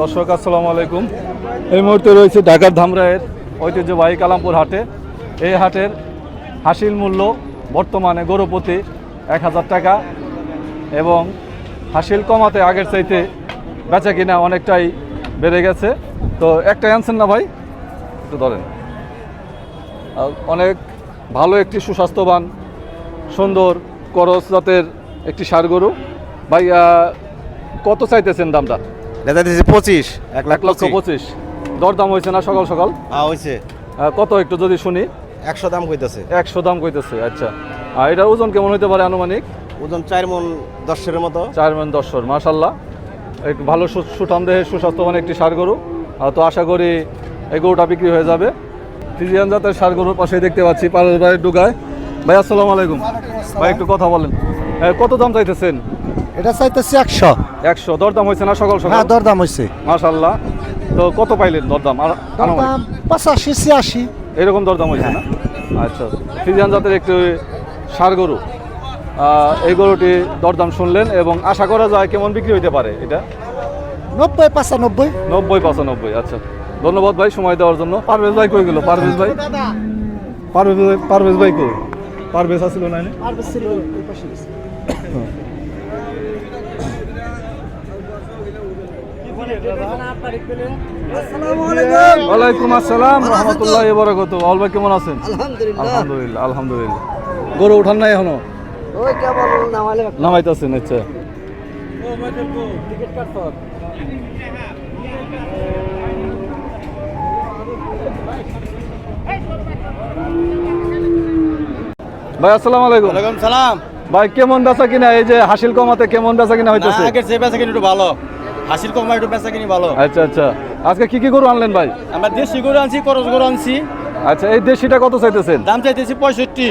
দর্শক, আসসালামু আলাইকুম। এই মুহূর্তে রয়েছে ঢাকার ধামরায়ের ঐতিহ্যবাহী কালামপুর হাটে। এই হাটের হাসিল মূল্য বর্তমানে গরুপতি এক হাজার টাকা এবং হাসিল কমাতে আগের চাইতে বেচা কিনা অনেকটাই বেড়ে গেছে। তো একটা আনছেন না ভাই? একটু ধরেন। অনেক ভালো একটি সুস্বাস্থ্যবান, সুন্দর, করস জাতের একটি সার গরু। ভাই কত চাইতেছেন দামটা? দাদা দিয়েছে পঁচিশ এক লাখ লক্ষ পঁচিশ। দরদাম হয়েছে না সকাল সকাল? হ্যাঁ হয়েছে। কত একটু যদি শুনি? একশো দাম কইতেছে। একশো দাম কইতেছে আচ্ছা। আর এটার ওজন কেমন হতে পারে আনুমানিক? ওজন চার মন দশের মতো। চার মান দশশোর মাসাল্লাহ একটু ভালো সুঠাম দেহের সুস্বাস্থ্যবান একটি সার গরু। তো আশা করি এই গরুটা বিক্রি হয়ে যাবে। ফিজিয়ান জাতের সার গরুর পাশে দেখতে পাচ্ছি পারভেজ ভাইয়ের ডুগায়। ভাই আসসালামু আলাইকুম। ভাই একটু কথা বলেন। কত দাম চাইতেছেন? এটা চাইতেছি একশো। একশো। দরদাম হয়েছে না সকাল সকাল? হ্যাঁ দরদাম হয়েছে। মাসাল্লাহ তো কত পাইলেন দরদাম? আর? দরদাম পঁচাশি ছিয়াশি। এরকম দরদাম হয়েছে না? আচ্ছা। ফিজিয়ান জাতের একটি সার গরু। এই গরুটি দরদাম শুনলেন এবং আশা করা যায় কেমন বিক্রি হইতে পারে এটা? নব্বই পঁচানব্বই। নব্বই পঁচানব্বই। আচ্ছা। ধন্যবাদ ভাই সময় দেওয়ার জন্য। পারভেজ ভাই কই গেল? পারভেজ ভাই? পারভেজ ভাই পারভেজ ভাই কই? পারভেজ আসছিল না এনে? ওয়ালাইকুম আসসালাম রহমতুল্লাহ বরকত অল ভাই কেমন আছেন? আলহামদুলিল্লাহ। আলহামদুলিল্লাহ গরু উঠান নাই এখনও? নামাইতেছেন আচ্ছা। ভাই আসসালামু আলাইকুম। ওয়ালাইকুম সালাম। ভাই কেমন বেচা কিনা? এই যে হাসিল কমাতে কেমন বেচা কিনা হইতেছে? আগের চেয়ে বেচা কিনি একটু ভালো। হাসির কমা একটু বেচা কিনি ভালো। আচ্ছা আচ্ছা। আজকে কি কি গরু আনলেন ভাই? আমরা দেশি গরু আনছি করস গরু আনছি। আচ্ছা এই দেশিটা কত চাইতেছেন? দাম চাইতেছি পঁয়ষট্টি।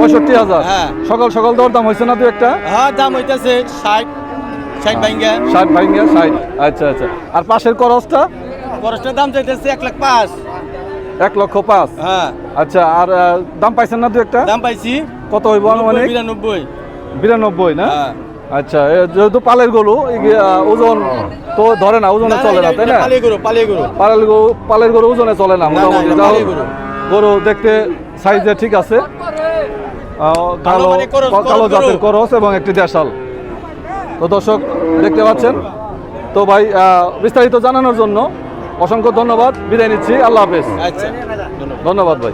পঁয়ষট্টি হাজার? হ্যাঁ। সকাল সকাল দর দাম হয়েছে না দু একটা? হ্যাঁ দাম হইতেছে ষাট ষাট ভাঙ্গা ষাট ভাইঙ্গা ষাট। আচ্ছা আচ্ছা। আর পাশের করসটা করসটার দাম চাইতেছে এক লাখ পাঁচ। এক লক্ষ পাঁচ? হ্যাঁ। আচ্ছা আর দাম পাইছেন না দু একটা? দাম পাইছি কত হইব আনুমানিক? বিরানব্বই। বিরানব্বই না? হ্যাঁ। আচ্ছা যেহেতু পালের গরু ওজন তো ধরে না ওজনে চলে না তাই না? পালিয়ে গরু পালের গরু। পালের গরু ওজনে চলে না মোটামুটি। গরু। দেখতে সাইজে ঠিক আছে। কালো মানে কালো জাতের করস এবং একটি দেশাল। তো দর্শক দেখতে পাচ্ছেন? তো ভাই বিস্তারিত জানানোর জন্য অসংখ্য ধন্যবাদ। বিদায় নিচ্ছি আল্লাহ হাফেজ। আচ্ছা। ধন্যবাদ ভাই।